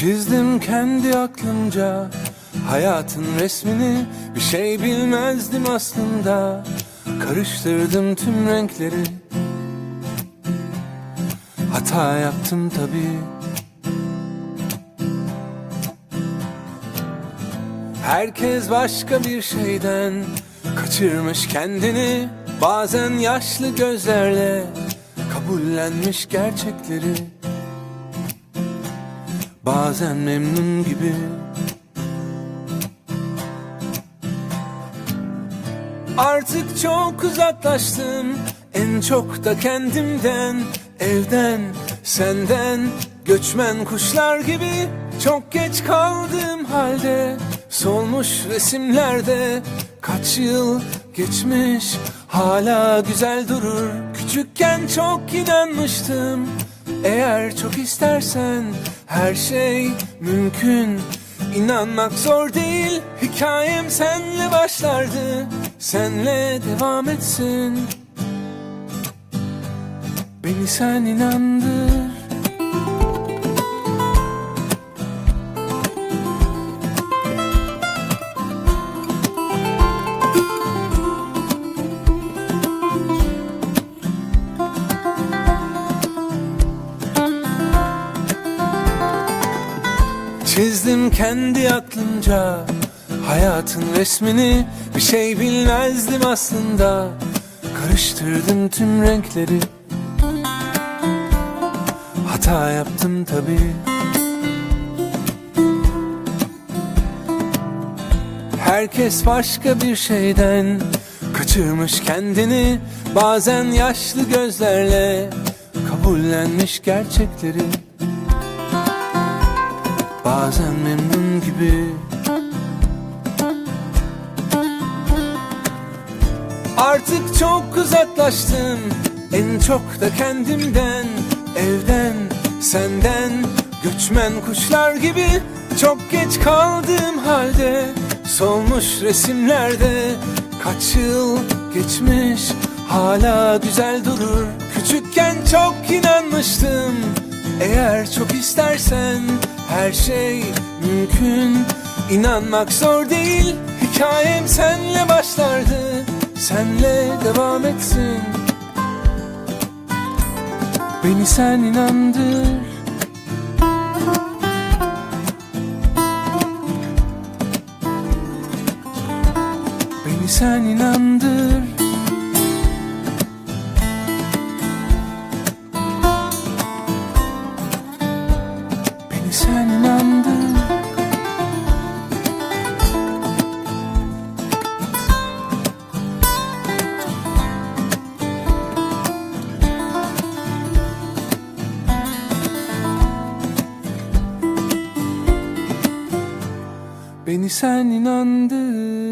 Çizdim kendi aklımca hayatın resmini. Bir şey bilmezdim aslında. Karıştırdım tüm renkleri. Hata yaptım tabii. Herkes başka bir şeyden kaçırmış kendini. Bazen yaşlı gözlerle kabullenmiş gerçekleri Bazen memnun gibi. Artık çok uzaklaştım. En çok da kendimden Evden, senden. Göçmen kuşlar gibi Çok geç kaldığım halde. Solmuş resimlerde Kaç yıl geçmiş. Hala güzel durur. Küçükken çok inanmıştım Eğer çok istersen Her şey mümkün. İnanmak zor değil Hikayem senle başlardı. Senle devam etsin. Beni sen inandır Çizdim kendi aklımca Hayatın resmini. Bir şey bilmezdim aslında. Karıştırdım tüm renkleri. Hata yaptım tabii. Herkes başka bir şeyden Kaçırmış kendini. Bazen yaşlı gözlerle Kabullenmiş gerçekleri Bazen memnun gibi. Artık çok uzaklaştım. En çok da kendimden Evden, senden. Göçmen kuşlar gibi Çok geç kaldığım halde Solmuş resimlerde Kaç yıl geçmiş Hala güzel durur. Küçükken çok inanmıştım. Eğer çok istersen Her şey mümkün. İnanmak zor değil. Hikayem senle başlardı. Senle devam etsin. Beni sen inandır. Beni sen inandır Beni sen inandır Beni sen inandır